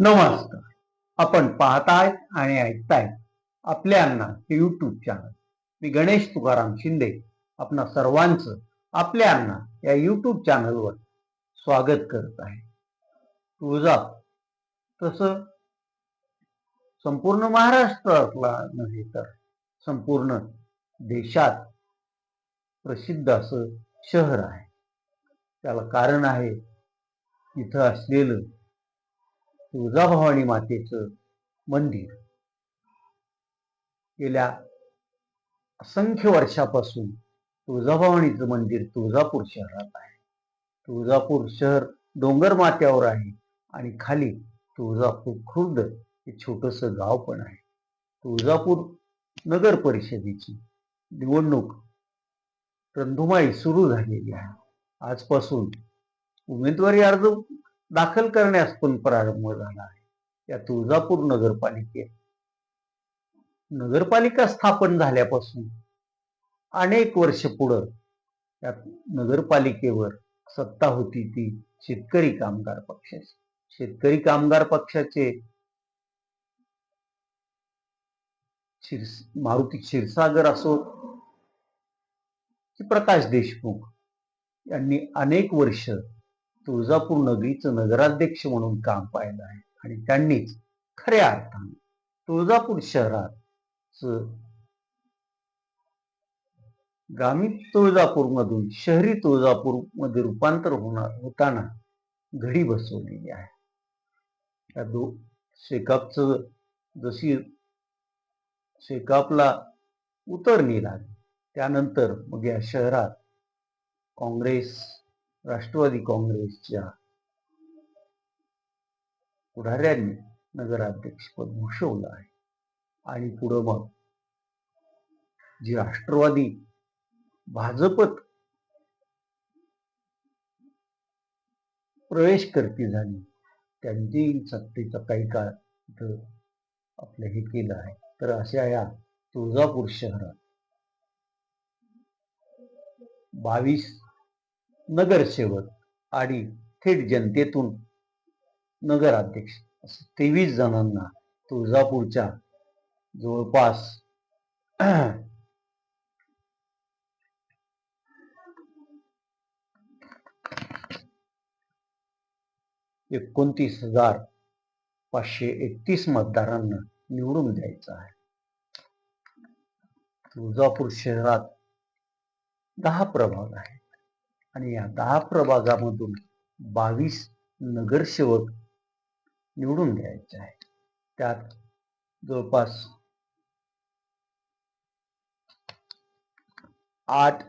नमस्कार. आपण पाहताय आणि ऐकताय आपल्या अण्णा युट्यूब चॅनल मी गणेश तुकाराम शिंदे. आपणा सर्वांचं आपल्या अण्णा या युट्यूब चॅनलवर स्वागत करत आहे. तुळजा तसं संपूर्ण महाराष्ट्रातला नव्हे तर संपूर्ण देशात प्रसिद्ध असं शहर आहे. त्याला कारण आहे इथं असलेलं तुळजाभवानी मातेचं मंदिर. गेल्या असंख्य वर्षापासून तुळजाभवानीचं मंदिर तुळजापूर शहरात आहे. तुळजापूर शहर डोंगर माथ्यावर आहे आणि खाली तुळजापूर खुर्द हे छोटस गाव पण आहे. तुळजापूर नगर परिषदेची निवडणूक रंधुमाई सुरू झालेली आहे. आजपासून उमेदवारी अर्ज दाखल करण्यास पण प्रारंभ झाला आहे. या तुळजापूर नगरपालिकेत. नगरपालिका स्थापन झाल्यापासून अनेक वर्ष पुढं त्या नगरपालिकेवर सत्ता होती ती शेतकरी कामगार पक्षाची. शेतकरी कामगार पक्षाचे शिर्स मारुती क्षीरसागर असो की प्रकाश देशमुख यांनी अनेक वर्ष तुळजापूर नगरीचं नगराध्यक्ष म्हणून काम पाहिलं आहे. आणि त्यांनीच खऱ्या अर्थाने तुळजापूर शहरात ग्रामीण तुळजापूर मधून शहरी तुळजापूरमध्ये रूपांतर होणार होताना घडी बसवलेली आहे. त्या दो शेकापचं जशी शेकापला उतरणी लागली त्यानंतर मग या शहरात काँग्रेस राष्ट्रवादी काँग्रेसच्या पुढाऱ्यांनी नगराध्यक्षपद भूषवलं आहे. आणि पुढं मग जी राष्ट्रवादी भाजपत प्रवेश करती झाली त्यांची सत्तेचा काही काळ इथं आपलं हे केलं आहे. तर अशा या तुळजापूर शहरात बावीस नगरसेवक आणि थेट जनतेतून नगराध्यक्ष असं तेवीस जणांना तुळजापूरच्या जवळपास एकोणतीस हजार पाचशे एकतीस मतदारांना निवडून द्यायचं आहे. तुळजापूर शहरात दहा प्रभाग आहेत. आणि या दहा प्रभागामधून बावीस नगरसेवक निवडून द्यायचे आहे त्यात जवळपास आठ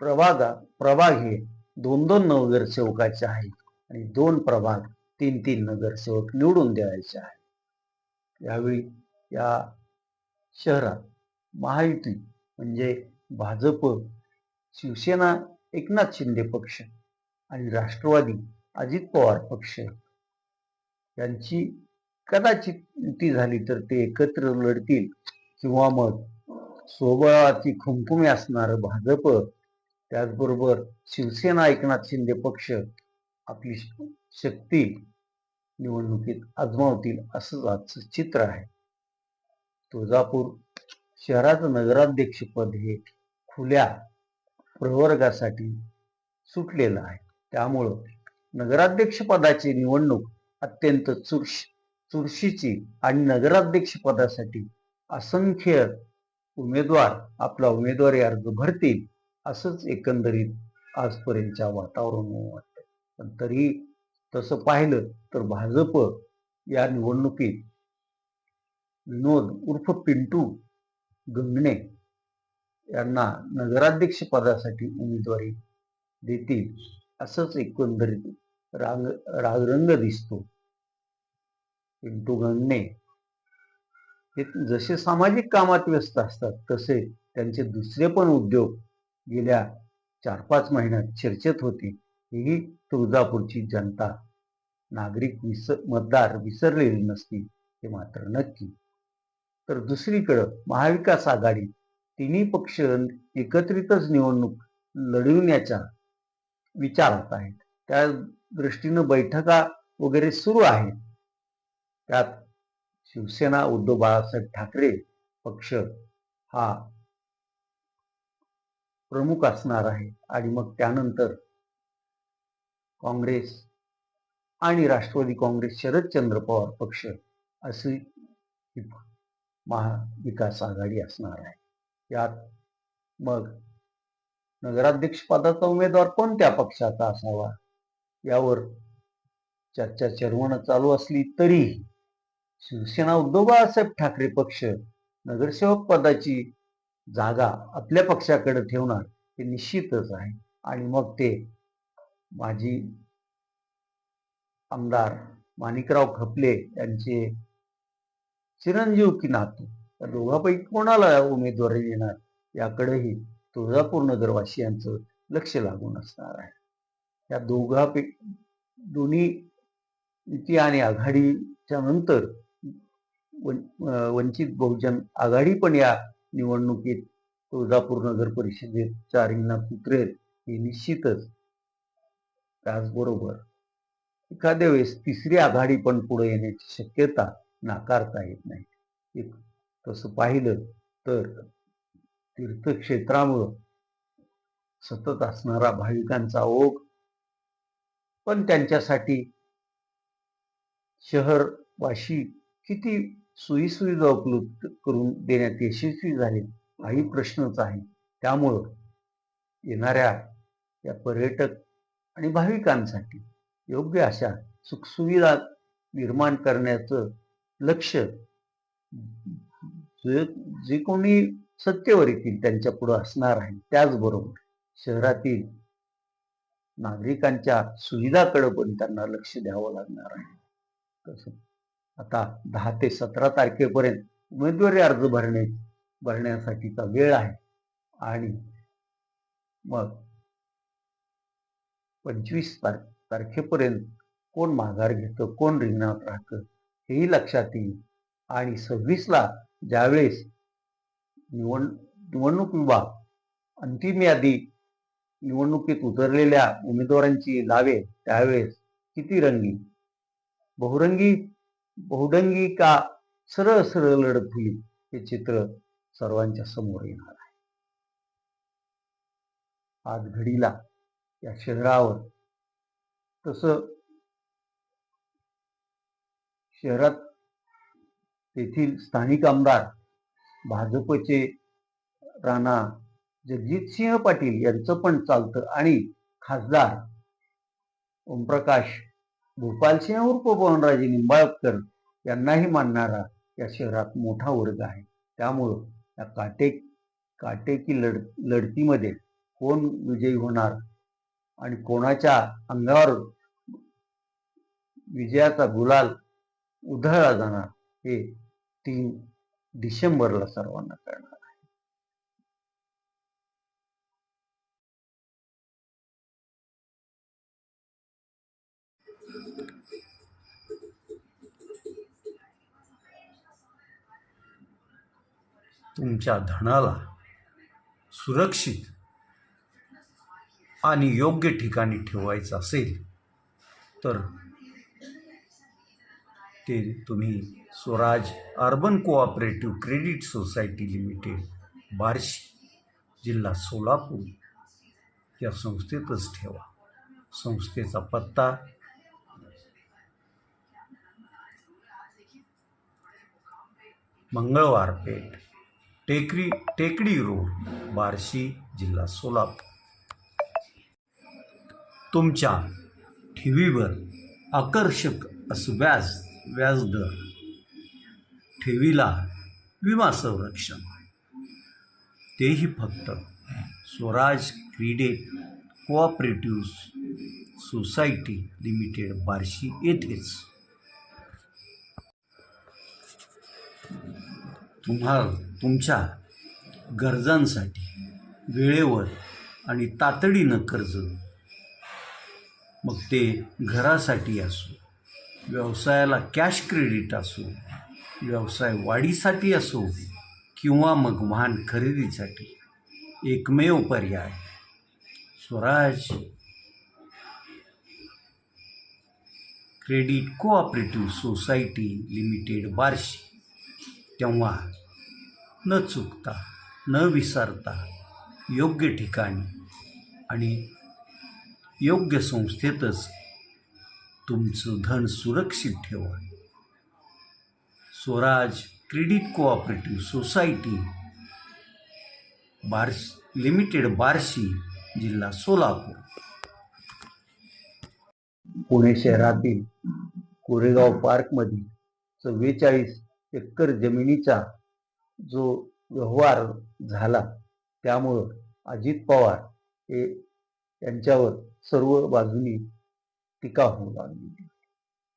प्रभागा प्रभाग हे दोन दोन नगरसेवकाचे आहेत आणि दोन प्रभाग तीन तीन नगरसेवक निवडून द्यायचे आहे यावेळी या शहरात महायुती म्हणजे भाजप शिवसेना एकनाथ शिंदे पक्ष आणि राष्ट्रवादी अजित पवार पक्ष यांची कदाचित युती झाली तर ते एकत्र लढतील किंवा मग स्वबळाची खुमखुमे असणार भाजप. त्याचबरोबर शिवसेना एकनाथ शिंदे पक्ष आपली शक्ती निवडणुकीत आजमावतील असंच आजचं चित्र आहे. तुळजापूर शहराचं नगराध्यक्षपद हे खुल्या प्रवर्गासाठी सुटलेलं आहे. त्यामुळं नगराध्यक्षपदाची निवडणूक अत्यंत चुरश चुरशीची आणि नगराध्यक्षपदासाठी असंख्य उमेदवार आपला उमेदवारी अर्ज भरतील असंच एकंदरीत आजपर्यंतच्या वातावरण वाटतं पण तरी तसं पाहिलं तर भाजप या निवडणुकीत विनोद उर्फ पिंटू गंगणे यांना नगराध्यक्ष पदासाठी उमेदवारी देतील असंच एकंदरीत रांग रागरंग दिसतो. पिंटू गंगणे. हे जसे सामाजिक कामात व्यस्त असतात तसे त्यांचे दुसरे पण उद्योग गेल्या चार पाच महिन्यात चर्चेत होते. ही तुळजापूरची जनता नागरिक विस मतदार विसरलेली नसती हे मात्र नक्की. तर दुसरीकडं महाविकास आघाडी तिन्ही पक्ष एकत्रितच निवडणूक लढविण्याच्या विचारात आहेत. त्या दृष्टीनं बैठका वगैरे सुरू आहेत. त्यात शिवसेना उद्धव बाळासाहेब ठाकरे पक्ष हा प्रमुख असणार आहे आणि मग त्यानंतर काँग्रेस आणि राष्ट्रवादी काँग्रेस शरदचंद्र पवार पक्ष अशी महाविकास आघाडी असणार आहे. यात मग नगराध्यक्ष पदाचा उमेदवार कोणत्या पक्षाचा असावा? यावर चर्चा चर्वण चालू असली तरीही शिवसेना उद्धव बाळासाहेब ठाकरे पक्ष नगरसेवक पदाची जागा आपल्या पक्षाकडे ठेवणार हे निश्चितच आहे. आणि मग ते माजी आमदार माणिकराव खपले यांचे चिरंजीव की नातू या दोघांपैकी कोणाला उमेदवारी देणार याकडेही तुळजापूर नगरवासियांचं लक्ष लागून असणार आहे. या दोघांपैकी दोन्ही युती आणि आघाडीच्या नंतर वंचित बहुजन आघाडी पण या निवडणुकीत तुळजापूर नगर परिषदेच्या रिंगणात उतरेल हे निश्चितच त्याचबरोबर एखाद्या वेळेस तिसरी आघाडी पण पुढे येण्याची शक्यता नाकारता येत नाही. एक तसं पाहिलं तर तीर्थक्षेत्रामुळं सतत असणारा भाविकांचा ओघ पण त्यांच्यासाठी शहरवाशी किती सोयीसुविधा उपलब्ध करून देण्यात यशस्वी झाले हाही प्रश्नच आहे. त्यामुळं येणाऱ्या या पर्यटक आणि भाविकांसाठी योग्य अशा सुखसुविधा निर्माण करण्याचं लक्ष म्हणजे जे जे कोणी सत्तेवर येतील त्यांच्या पुढे असणार आहे त्याचबरोबर शहरातील नागरिकांच्या सुविधाकडे पण त्यांना लक्ष द्यावं लागणार आहे. तसं आता दहा ते सतरा तारखेपर्यंत उमेदवारी अर्ज भरणे भरण्यासाठीचा वेळ आहे. आणि मग पंचवीस तार तारखेपर्यंत कोण माघार घेतं कोण रिंगणात राहतं हेही लक्षात येईल. आणि सव्वीसला ज्यावेळेस निवड निवडणूक विभाग अंतिम यादी निवडणुकीत उतरलेल्या उमेदवारांची लावे त्यावेळेस किती रंगी? बहुरंगी बहुडंगी का सरळ सरळ लढत होईल हे चित्र सर्वांच्या समोर येणार आहे. आज घडीला या शहरावर तसं शहरात तेथील स्थानिक आमदार भाजपचे राणा जगजितसिंह पाटील यांचं पण चालतं आणि खासदार ओमप्रकाश भोपालसिंह उर्फ पवनराजे निंबाळकर यांनाही मानणारा या शहरात मोठा वर्ग आहे. त्यामुळं या काटे काटेकी लढ लढतीमध्ये कोण विजयी होणार आणि कोणाच्या अंगावर विजयाचा गुलाल उधळला जाणार हे तीन डिसेंबरला सर्वांना कळणार तुमच्या धनाला सुरक्षित आणि योग्य ठिकाणी ठेवायचं असेल तर ते तुम्ही Swaraj urban cooperative credit society limited Barshi जिल्हा सोलापूर या संस्थेतच ठेवा. संस्थेचा पत्ता मंगळवार पेठ टेकडी टेकडी रोड बार्शी जिल्हा सोलापूर. तुमच्या ठेवीवर आकर्षक असं व्याज व्याजदर ठेवीला विमा संरक्षण तेही फक्त Swaraj credit cooperative society limited Barshi येथेच. तुम्हाला तुमच्या गरजांसाठी वेळेवर आणि तातडीनं कर्ज मग ते घरासाठी असो. व्यवसायाला कॅश क्रेडिट असो व्यवसाय वाढीसाठी असो किंवा मग वाहन खरेदीसाठी एकमेव पर्याय. Swaraj credit cooperative society limited Barshi. तेव्हा न चुकता न विसरता योग्य ठिकाणी आणि योग्य संस्थेतच तुमचं धन सुरक्षित ठेवा Swaraj credit cooperative society Barshi limited Barshi जिल्हा सोलापूर. पुणे शहरातील कोरेगाव पार्कमधील चव्वेचाळीस एकर जमिनीचा जो व्यवहार झाला त्यामुळं अजित पवार हे यांच्यावर सर्व बाजूनी टीका होऊ लागली.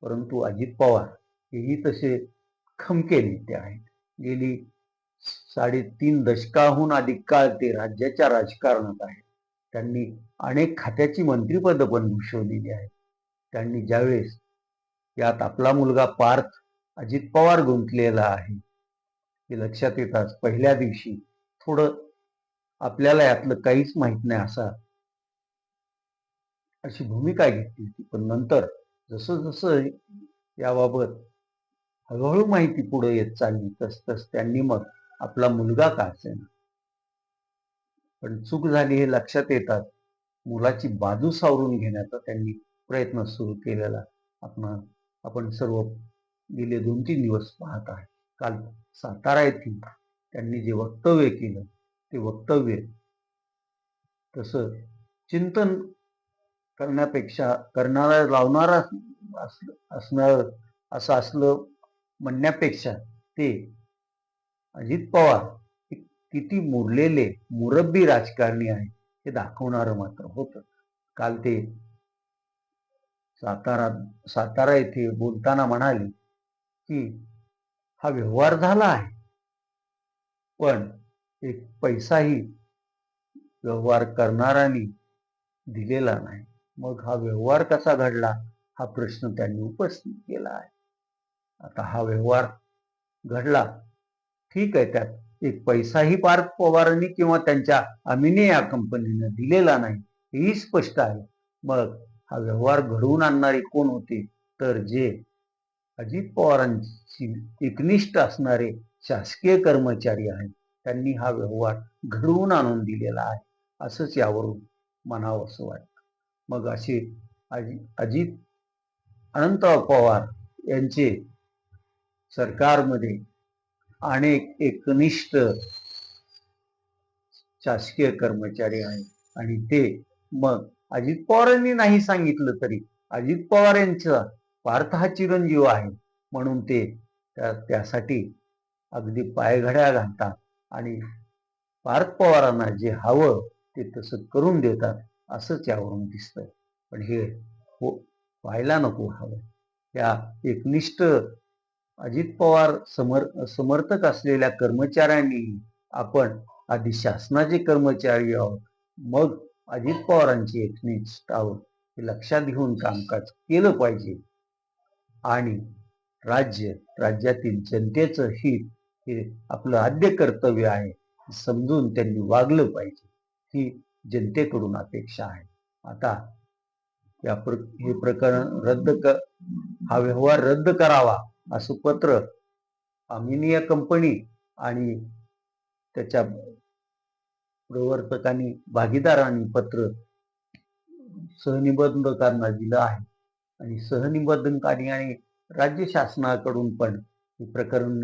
परंतु अजित पवार हेही तसे खमके नेते आहेत. गेली साडेतीन दशकाहून अधिक काळ ते राज्याच्या राजकारणात आहेत. त्यांनी अनेक खात्याची मंत्रिपद पण भूषवलेली आहेत. त्यांनी ज्यावेळेस यात आपला मुलगा पार्थ अजित पवार गुंतलेला आहे हे लक्षात येताच पहिल्या दिवशी थोडं आपल्याला यातलं काहीच माहीत नाही असा अशी भूमिका घेतली होती. पण नंतर जसं जसं याबाबत हळूहळू माहिती पुढे येत चालली तस तस त्यांनी मग आपला मुलगा का असेना. पण चूक झाली हे लक्षात येतात. मुलाची बाजू सावरून घेण्याचा त्यांनी प्रयत्न सुरू केलेला आपण आपण सर्व गेले दोन तीन दिवस पाहत आहे. काल सातारा येथील त्यांनी जे वक्तव्य केलं ते वक्तव्य तसं चिंतन करण्यापेक्षा करणारा लावणारा असणार असं असलं म्हणण्यापेक्षा ते अजित पवार किती मुरलेले मुरब्बी राजकारणी आहे हे दाखवणारं मात्र होतं. काल ते सातारा सातारा येथे बोलताना म्हणाले की हा व्यवहार झाला आहे पण एक पैसाही व्यवहार करणाऱ्यांनी दिलेला नाही. मग हा व्यवहार कसा घडला? हा प्रश्न त्यांनी उपस्थित केला आहे. आता हा व्यवहार घडला. ठीक आहे त्यात एक पैसाही पार्थ पवारांनी किंवा त्यांच्या अमिने या कंपनीनं दिलेला नाही हेही स्पष्ट आहे. मग हा व्यवहार घडवून आणणारे कोण होते? तर जे अजित पवारांची एकनिष्ठ असणारे शासकीय कर्मचारी आहेत त्यांनी हा व्यवहार घडवून आणून दिलेला आहे असंच यावरून म्हणावं असं वाटतं. मग असे अजित अनंतराव पवार यांचे सरकारमध्ये अनेक एकनिष्ठ शासकीय कर्मचारी आहेत. आणि ते मग अजित पवारांनी नाही सांगितलं तरी अजित पवार यांचा पार्थ हा चिरंजीव आहे. म्हणून ते त्या त्यासाठी अगदी पायघड्या घालतात. आणि पार्थ पवारांना जे हवं ते तसं करून देतात. असंच यावरून दिसतंय. पण हे हो व्हायला नको हवं. या एकनिष्ठ अजित पवार समर समर्थक असलेल्या कर्मचाऱ्यांनी आपण आधी शासनाचे कर्मचारी आहोत मग अजित पवारांची एकनिष्ठ आहोत हे लक्षात घेऊन कामकाज केलं पाहिजे. आणि राज्य राज्यातील जनतेचं हित हे आपलं आद्य कर्तव्य आहे समजून त्यांनी वागलं पाहिजे. ही जनतेकडून अपेक्षा आहे. आता या प्र हे प्रकरण रद्द क हा व्यवहार रद्द करावा असं पत्र अमिनिया कंपनी आणि त्याच्या प्रवर्तकांनी भागीदारांनी पत्र सहनिबंधकांना दिलं आहे. आणि सहनिबंधकांनी आणि राज्य शासनाकडून पण हे प्रकरण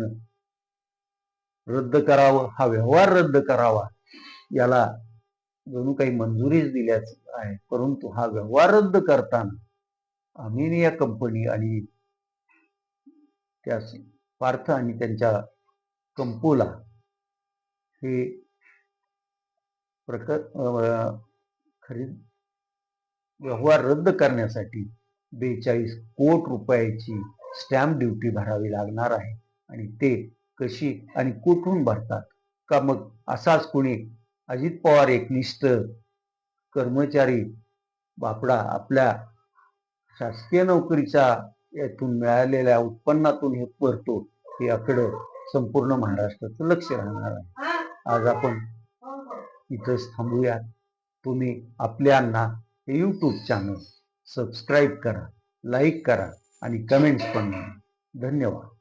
रद्द करावं हा व्यवहार रद्द करावा याला जणू काही मंजुरीच दिल्याच आहे. परंतु हा व्यवहार रद्द करताना अमेनिया कंपनी आणि त्या पार्थ आणि त्यांच्या कंपोला हे प्रक खरीद व्यवहार रद्द करण्यासाठी बेचाळीस कोट रुपयाची स्टॅम्प ड्युटी भरावी लागणार आहे. आणि ते कशी आणि कुठून भरतात? का मग असाच कोणी अजित पवार एकनिष्ठ कर्मचारी बापडा आपल्या शासकीय नोकरीच्या यातून मिळालेल्या उत्पन्नातून हे भरतो हे आकडं संपूर्ण महाराष्ट्राचं लक्ष राहणार आहे. आज आपण इथंच थांबूया. तुम्ही आपल्यांना हे यूट्यूब चॅनल सबस्क्राईब करा लाईक करा आणि कमेंट्स पण धन्यवाद.